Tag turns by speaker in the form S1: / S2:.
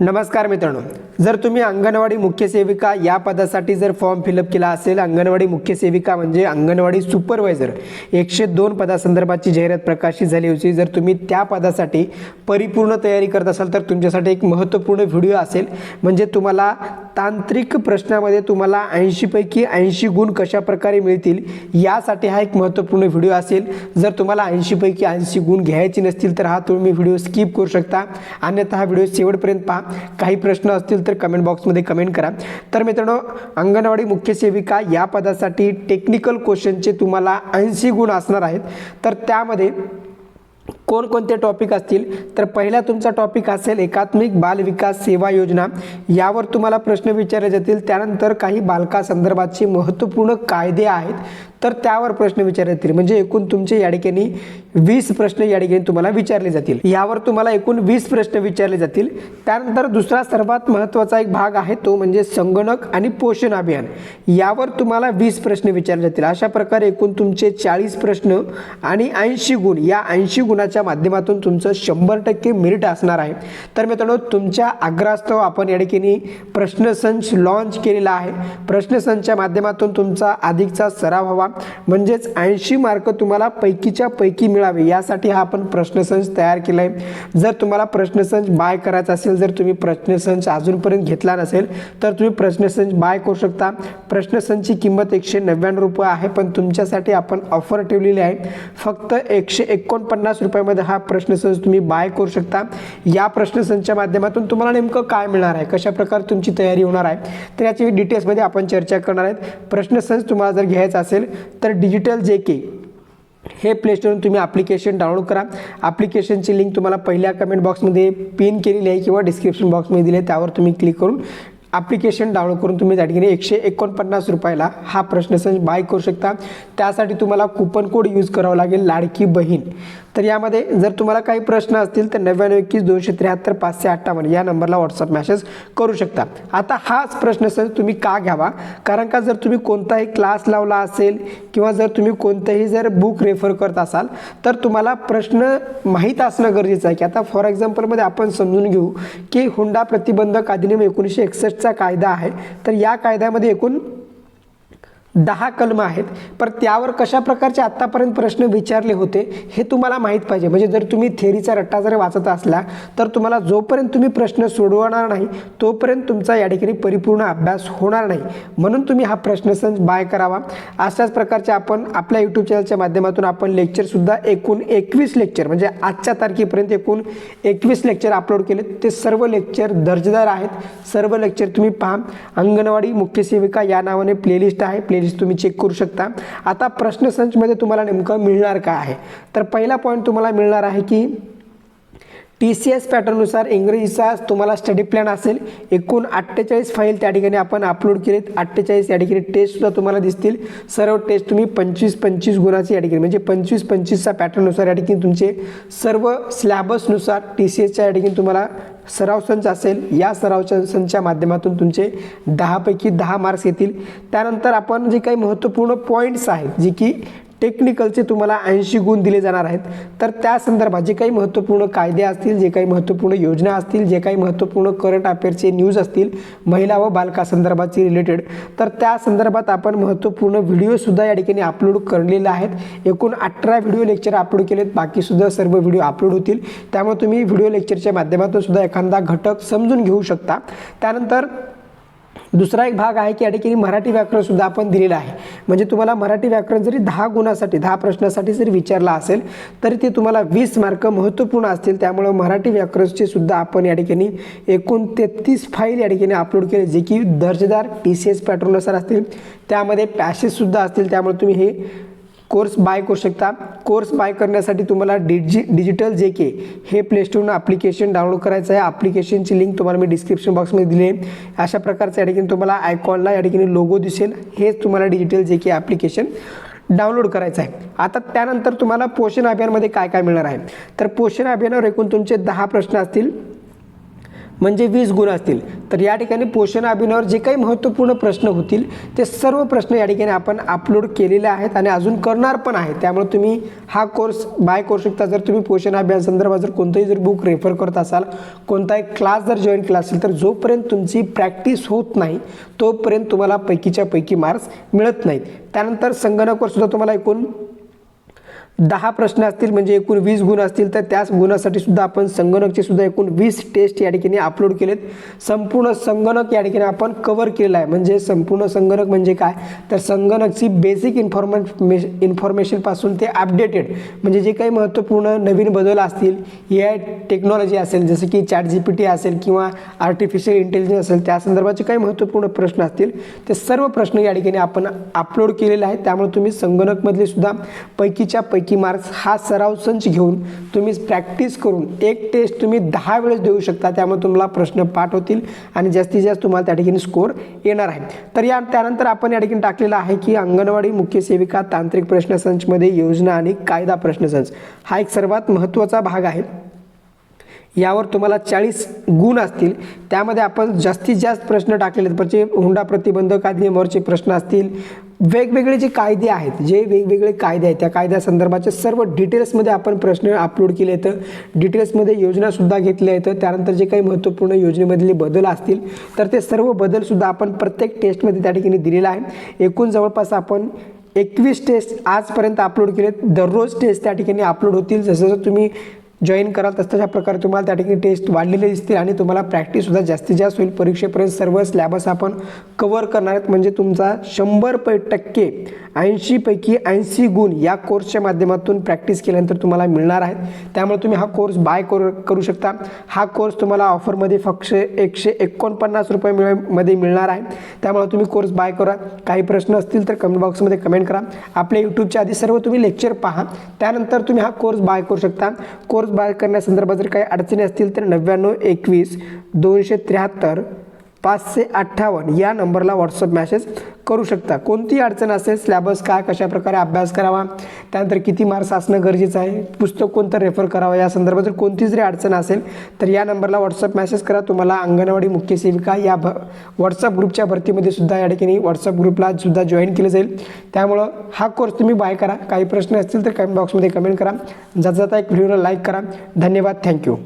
S1: नमस्कार मित्रांनो जर तुम्ही अंगणवाडी मुख्य सेविका या पदासाठी जर फॉर्म फिलअप केला असेल अंगणवाडी मुख्य सेविका म्हणजे अंगणवाडी सुपरवायझर एकशे दोन पदासंदर्भाची जाहिरात प्रकाशित झाली होती. जर तुम्ही त्या पदासाठी परिपूर्ण तयारी करत असाल तर तुमच्यासाठी एक महत्त्वपूर्ण व्हिडिओ असेल. म्हणजे तुम्हाला तांत्रिक प्रश्नामध्ये तुम्हाला ऐंशीपैकी ऐंशी गुण कशा प्रकारे मिळतील यासाठी हा एक महत्त्वपूर्ण व्हिडिओ असेल. जर तुम्हाला ऐंशीपैकी ऐंशी गुण घ्यायचे नसतील तर हा तुम्ही व्हिडिओ स्किप करू शकता. अन्यथा हा व्हिडिओ शेवटपर्यंत पहा. काही प्रश्न असतील तर कमेंट बॉक्समध्ये कमेंट करा. तर मित्रांनो अंगणवाडी मुख्य सेविका या पदासाठी टेक्निकल क्वेश्चनचे तुम्हाला ऐंशी गुण असणार आहेत. तर त्यामध्ये कोणकोणते टॉपिक असतील? तर पहिला तुमचा टॉपिक असेल एकात्मिक बालविकास सेवा योजना. यावर तुम्हाला प्रश्न विचारले जातील. त्यानंतर काही बालकासंदर्भाचे महत्त्वपूर्ण कायदे आहेत. तर त्यावर प्रश्न विचारले जातील. म्हणजे एकूण तुमचे या ठिकाणी वीस प्रश्न या ठिकाणी तुम्हाला विचारले जातील. यावर तुम्हाला एकूण वीस प्रश्न विचारले जातील. त्यानंतर दुसरा सर्वात महत्त्वाचा एक भाग आहे तो म्हणजे संगणक आणि पोषण अभियान. यावर तुम्हाला वीस प्रश्न विचारले जातील. अशा प्रकारे एकूण तुमचे चाळीस प्रश्न आणि ऐंशी गुण या ऐंशी गुणाच्या माध्यमातून तुमचं शंभर टक्के मेरिट असणार आहे. तर मित्रांनो तुमच्या आग्रहास्तव आपण या ठिकाणी प्रश्नसंच लॉन्च केलेला आहे. प्रश्नसंचच्या माध्यमातून तुमचा अधिकचा सराव हवा. म्हणजेच ऐंशी मार्क तुम्हाला पैकीच्या पैकी मिळावे. यासाठी हा आपण प्रश्नसंच तयार केला आहे जर तुम्हाला प्रश्नसंच बाय करायचा असेल जर तुम्ही प्रश्नसंच अजूनपर्यंत घेतला नसेल तर तुम्ही प्रश्नसंच बाय करू शकता. प्रश्नसंचची किंमत एकशे नव्याण्णव रुपये आहे पण तुमच्यासाठी आपण ऑफर ठेवलेली आहे. फक्त एकशे एकोणपन्नास रुपये रुपयामध्ये हा प्रश्नसंच तुम्ही बाय करू शकता. या प्रश्नसंचच्या माध्यमातून तुम्हाला नेमकं काय मिळणार आहे? कशा प्रकारे तुमची तयारी होणार आहे? तर याची डिटेल्समध्ये आपण चर्चा करणार आहेत. प्रश्नसंच तुम्हाला जर घ्यायचा असेल तर डिजिटल जे के हे प्लेस्टोरून तुम्ही ॲप्लिकेशन डाउनलोड करा. ॲप्लिकेशनची लिंक तुम्हाला पहिल्या कमेंट बॉक्समध्ये पिन केलेली आहे किंवा डिस्क्रिप्शन बॉक्समध्ये दिली आहे त्यावर तुम्ही क्लिक करून ॲप्लिकेशन डाउनलोड करून तुम्ही त्या ठिकाणी एकशे एकोणपन्नास रुपयाला हा प्रश्नसंच बाय करू शकता. त्यासाठी तुम्हाला कुपन कोड यूज करावं लागेल लाडकी बहीण. तर यामध्ये जर तुम्हाला काही प्रश्न असतील तर नव्याण्णव एकवीस दोनशे त्र्याहत्तर पाचशे अठ्ठावन्न या नंबरला व्हॉट्सअप मेसेज करू शकता. आता हाच प्रश्नसंच तुम्ही का घ्यावा? कारण का जर तुम्ही कोणताही क्लास लावला असेल किंवा जर तुम्ही कोणतंही जर बुक रेफर करत असाल तर तुम्हाला प्रश्न माहीत असणं गरजेचं आहे. की आता फॉर एक्झाम्पलमध्ये आपण समजून घेऊ की हुंडा प्रतिबंधक अधिनियम एकोणीसशे एकसष्ट एकसष्टचा कायदा आहे तर या कायद्यामध्ये एकूण दहा कलम आहेत. पर त्यावर कशा प्रकारचे आत्तापर्यंत प्रश्न विचारले होते हे तुम्हाला माहीत पाहिजे. म्हणजे जर तुम्ही थेरीचा रट्टा जर वाचत असला तर तुम्हाला जोपर्यंत तुम्ही प्रश्न सोडवणार नाही तोपर्यंत तुमचा या ठिकाणी परिपूर्ण अभ्यास होणार नाही. म्हणून तुम्ही हा प्रश्नसंच बाय करावा. अशाच प्रकारचे आपण आपल्या यूट्यूब चॅनलच्या माध्यमातून आपण लेक्चरसुद्धा एकूण एकवीस लेक्चर म्हणजे आजच्या तारखेपर्यंत एकूण एकवीस लेक्चर अपलोड केले. ते सर्व लेक्चर दर्जेदार आहेत. सर्व लेक्चर तुम्ही पहा. अंगणवाडी मुख्य सेविका या नावाने प्लेलिस्ट आहे. प्लेलिस्ट म्हणजे तुम्ही चेक करू शकता. आता प्रश्नसंचमध्ये तुम्हाला नेमकं मिळणार काय आहे? तर पहिला पॉईंट तुम्हाला मिळणार आहे की टी सी एस पॅटर्ननुसार इंग्रजीचा तुम्हाला स्टडी प्लॅन असेल. एकूण अठ्ठेचाळीस फाईल त्या ठिकाणी आपण अपलोड केलेत. अठ्ठेचाळीस या ठिकाणी टेस्टसुद्धा तुम्हाला दिसतील. सर्व टेस्ट तुम्ही पंचवीस पंचवीस गुणाची या ठिकाणी म्हणजे पंचवीस पंचवीसचा पॅटर्ननुसार या ठिकाणी तुमचे सर्व स्लॅबसनुसार टी सी एसच्या या ठिकाणी तुम्हाला सराव संच असेल या सराव संचच्या माध्यमातून तुमचे दहापैकी दहा मार्क्स येतील. त्यानंतर आपण जे काही महत्त्वपूर्ण पॉईंट्स आहेत जे की टेक्निकलचे तुम्हाला ऐंशी गुण दिले जाणार आहेत. तर त्या संदर्भात जे काही महत्त्वपूर्ण कायदे असतील जे काही महत्त्वपूर्ण योजना असतील जे काही महत्त्वपूर्ण करंट अफेअरचे न्यूज असतील महिला व बालकासंदर्भाची रिलेटेड तर त्या संदर्भात आपण महत्त्वपूर्ण व्हिडिओसुद्धा या ठिकाणी अपलोड करलेले आहेत. एकूण अठरा व्हिडिओ लेक्चर अपलोड केलेत बाकीसुद्धा सर्व व्हिडिओ अपलोड होतील. त्यामुळे तुम्ही व्हिडिओ लेक्चरच्या माध्यमातून सुद्धा एखादा घटक समजून घेऊ शकता. त्यानंतर दुसरा एक भाग आहे की या ठिकाणी मराठी व्याकरणसुद्धा आपण दिलेलं आहे. म्हणजे तुम्हाला मराठी व्याकरण जरी दहा गुणासाठी दहा प्रश्नासाठी जरी विचारला असेल तरी ते तुम्हाला वीस मार्क महत्त्वपूर्ण असतील. त्यामुळं मराठी व्याकरणचे सुद्धा आपण या ठिकाणी एकूण तेहतीस फाईल या ठिकाणी अपलोड केले जे की दर्जेदार टी सी एस पॅटर्ननुसार असतील. त्यामध्ये पॅसेजसुद्धा असतील. त्यामुळे तुम्ही हे कोर्स बाय करू शकता. कोर्स बाय करण्यासाठी तुम्हाला डिजि डिजिटल जे के हे प्लेस्टोरनं ॲप्लिकेशन डाउनलोड करायचं आहे. ॲप्लिकेशनची लिंक तुम्हाला मी डिस्क्रिप्शन बॉक्समध्ये दिली आहे. अशा प्रकारचं या ठिकाणी तुम्हाला आयकॉनला या ठिकाणी लोगो दिसेल. हेच तुम्हाला डिजिटल जे के ॲप्लिकेशन डाउनलोड करायचं आहे. आता त्यानंतर तुम्हाला पोषण अभियानमध्ये काय काय मिळणार आहे? तर पोषण अभियानावर एकूण तुमचे दहा प्रश्न असतील. म्हणजे वीस गुण असतील. तर या ठिकाणी पोषण अभियानावर जे काही महत्त्वपूर्ण प्रश्न होतील ते सर्व प्रश्न या ठिकाणी आपण अपलोड केलेले आहेत आणि अजून करणार पण आहे त्यामुळे तुम्ही हा कोर्स बाय करू शकता जर तुम्ही पोषण अभियान संदर्भात जर कोणतंही जर बुक रेफर करत असाल कोणताही क्लास जर जॉईन केला असेल तर जोपर्यंत तुमची प्रॅक्टिस होत नाही तोपर्यंत तुम्हाला पैकीच्या पैकी मार्क्स मिळत नाहीत. त्यानंतर संगणकवर सुद्धा तुम्हाला एकूण दहा प्रश्न असतील म्हणजे एकूण वीस गुण असतील तर त्याच गुणासाठी सुद्धा आपण संगणकचे सुद्धा एकूण वीस टेस्ट या ठिकाणी अपलोड केलेत. संपूर्ण संगणक या ठिकाणी आपण कवर केलेला आहे. म्हणजे संपूर्ण संगणक म्हणजे काय? तर संगणकची बेसिक इन्फॉर्मे इन्फॉर्मेशनपासून ते अपडेटेड म्हणजे जे काही महत्त्वपूर्ण नवीन बदल असतील ए आय टेक्नॉलॉजी असेल जसं की चॅट जी पी टी असेल किंवा आर्टिफिशियल इंटेलिजन्स असेल त्या संदर्भाचे काही महत्त्वपूर्ण प्रश्न असतील ते सर्व प्रश्न या ठिकाणी आपण अपलोड केलेले आहेत. त्यामुळे तुम्ही संगणकमधले सुद्धा पैकीच्या पैकी मार्क्स हा सराव संच घेऊन तुम्ही प्रॅक्टिस करून एक टेस्ट तुम्ही दहा वेळेस देऊ शकता. त्यामुळे तुम्हाला प्रश्न पाठ होतील आणि जास्तीत जास्त तुम्हाला त्या ठिकाणी स्कोर येणार आहे. तर या त्यानंतर आपण या ठिकाणी टाकलेला आहे की अंगणवाडी मुख्य सेविका तांत्रिक प्रश्नसंचमध्ये योजना आणि कायदा प्रश्नसंच हा एक सर्वात महत्त्वाचा भाग आहे. यावर तुम्हाला चाळीस गुण असतील. त्यामध्ये आपण जास्तीत जास्त प्रश्न टाकलेले आहेत. म्हणजे हुंडा प्रतिबंधक अधिनियमावरचे प्रश्न असतील. वेगवेगळे जे कायदे आहेत जे वेगवेगळे कायदे आहेत त्या कायद्यासंदर्भाचे सर्व डिटेल्समध्ये आपण प्रश्न अपलोड केले आहेत. डिटेल्समध्ये योजनासुद्धा घेतल्या आहेत. त्यानंतर जे काही महत्त्वपूर्ण योजनेमधले बदल असतील तर ते सर्व बदलसुद्धा आपण प्रत्येक टेस्टमध्ये त्या ठिकाणी दिलेला आहे. एकूण जवळपास आपण एकवीस टेस्ट आजपर्यंत अपलोड केलेत. दररोज टेस्ट त्या ठिकाणी अपलोड होतील. जसं जसं तुम्ही जॉईन कराल तसं तशा प्रकारे तुम्हाला त्या ठिकाणी टेस्ट वाढलेले दिसतील आणि तुम्हाला प्रॅक्टिससुद्धा जास्तीत जास्त होईल. परीक्षेपर्यंत सर्व स्लॅबस आपण कवर करणार आहेत. म्हणजे तुमचा शंभर पै टक्के ऐंशीपैकी ऐंशी गुण या कोर्सच्या माध्यमातून प्रॅक्टिस केल्यानंतर तुम्हाला मिळणार आहेत. त्यामुळे तुम्ही हा कोर्स बाय करू करू शकता. हा कोर्स तुम्हाला ऑफरमध्ये फक्त एकशे एकोणपन्नास रुपये मिळमध्ये मिळणार आहे. त्यामुळे तुम्ही कोर्स बाय करा. काही प्रश्न असतील तर कमेंट बॉक्समध्ये कमेंट करा. आपल्या यूट्यूबच्या आधी सर्व तुम्ही लेक्चर पहा. त्यानंतर तुम्ही हा कोर्स बाय करू शकता. कोर्स बाय करण्यासंदर्भात जर काही अडचणी असतील तर नव्याण्णव एकवीस दोनशे त्र्याहत्तर पाचशे अठ्ठावन्न या नंबरला व्हॉट्सअप मॅसेज करू शकता. कोणती अडचण असेल स्लॅबस काय कशा प्रकारे अभ्यास करावा त्यानंतर किती मार्क्स असणं गरजेचं आहे पुस्तक कोणतं रेफर करावं या संदर्भात जर कोणती जरी अडचण असेल तर या नंबरला व्हॉट्सअप मॅसेज करा. तुम्हाला अंगणवाडी मुख्य सेविका या भ व्हॉट्सअप ग्रुपच्या भरतीमध्ये सुद्धा या ठिकाणी व्हॉट्सअप ग्रुपला सुद्धा जॉईन केलं जाईल. त्यामुळं हा कोर्स तुम्ही बाय करा. काही प्रश्न असतील तर कमेंट बॉक्समध्ये कमेंट करा. जाता जाता एक व्हिडिओला लाईक करा. धन्यवाद. थँक्यू